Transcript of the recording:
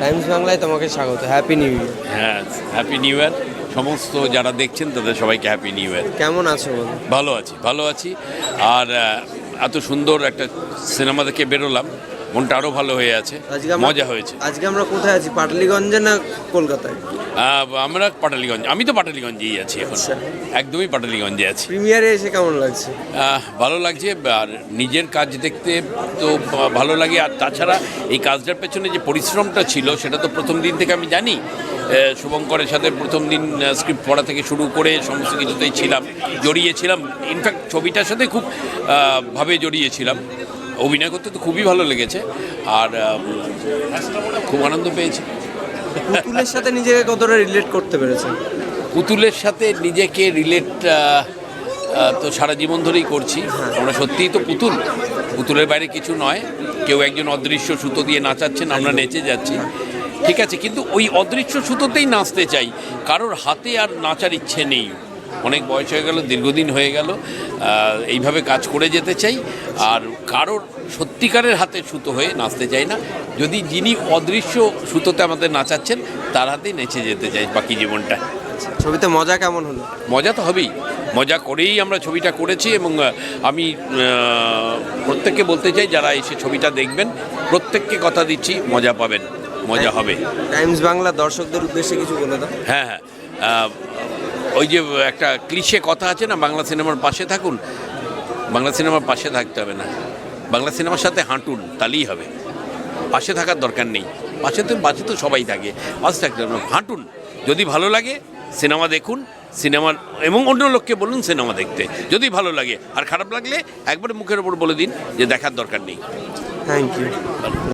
Times বাংলায় তোমাকে স্বাগত হ্যাপি নিউ ইয়ার হ্যাঁ হ্যাপি নিউ ইয়ার সমস্ত যারা দেখছেন তাদের সবাইকে হ্যাপি নিউ ইয়ার কেমন আছো বলো? ভালো আছি ভালো আছি। আর এত সুন্দর একটা সিনেমা দেখে বেরোলাম। মনটা আরও ভালো হয়ে আছে মজা হয়েছে। আজকে আমরা কোথায় আছি? পাটলিগঞ্জে না কলকাতায়? আমরা পাটালিগঞ্জ আমি তো পাটালিগঞ্জেই আছি এখন। আচ্ছা। একদমই পাটালিগঞ্জে আছি। প্রিমিয়ারে এসে কেমন লাগছে? ভালো লাগছে আর নিজের কাজ দেখতে তো ভালো লাগে। আর তাছাড়া এই কাজটার পেছনে যে পরিশ্রমটা ছিল সেটা তো প্রথম দিন থেকে আমি জানি। শুভঙ্করের সাথে প্রথম দিন স্ক্রিপ্ট পড়া থেকে শুরু করে সমস্ত কিছুতেই ছিলাম জড়িয়েছিলাম ইনফ্যাক্ট ছবিটার সাথে খুব ভাবে জড়িয়েছিলাম অভিনয় করতে তো খুবই ভালো লেগেছে আর খুব আনন্দ পেয়েছি। পুতুলের সাথে নিজেকে কতটা রিলেট করতে পেরেছেন? পুতুলের সাথে নিজেকে রিলেট তো সারা জীবন ধরেই করছি। আমরা সত্যিই তো পুতুল। পুতুলের বাইরে কিছু নয়। কেউ একজন অদৃশ্য সুতো দিয়ে নাচাচ্ছেন আমরা নেচে যাচ্ছি। ঠিক আছে কিন্তু ওই অদৃশ্য সুতোতেই নাচতে চাই। কারোর হাতে আর নাচার ইচ্ছে নেই। অনেক বয়স হয়ে গেল দীর্ঘদিন হয়ে গেল এইভাবে কাজ করে যেতে চাই। আর কারোর সত্যিকারের হাতে সুতো হয়ে নাচতে চাই না। যদি যিনি অদৃশ্য সুতোতে আমাদের নাচাচ্ছেন তার হাতেই নেচে যেতে চাই বাকি জীবনটা। ছবিতে মজা কেমন হলো? মজা তো হবেই। মজা করেই আমরা ছবিটা করেছি এবং আমি প্রত্যেককে বলতে চাই যারা এসে ছবিটা দেখবেন প্রত্যেককে কথা দিচ্ছি মজা পাবেন মজা হবে। টাইমস বাংলা দর্শকদের উদ্দেশ্যে কিছু বলে দাও। হ্যাঁ হ্যাঁ। ওই যে একটা ক্লিশে কথা আছে না, বাংলা সিনেমার পাশে থাকুন। বাংলা সিনেমার পাশে থাকতে হবে না। বাংলা সিনেমার সাথে হাঁটুন, তাহলেই হবে। পাশে থাকার দরকার নেই। পাশে তো পাশে তো সবাই থাকে। পাশে থাকতে হবে হাঁটুন। যদি ভালো লাগে, সিনেমা দেখুন। সিনেমার এবং অন্য লোককে বলুন সিনেমা দেখতে। যদি ভালো লাগে। আর খারাপ লাগলে একবারে মুখের ওপর বলে দিন যে দেখার দরকার নেই। Thank you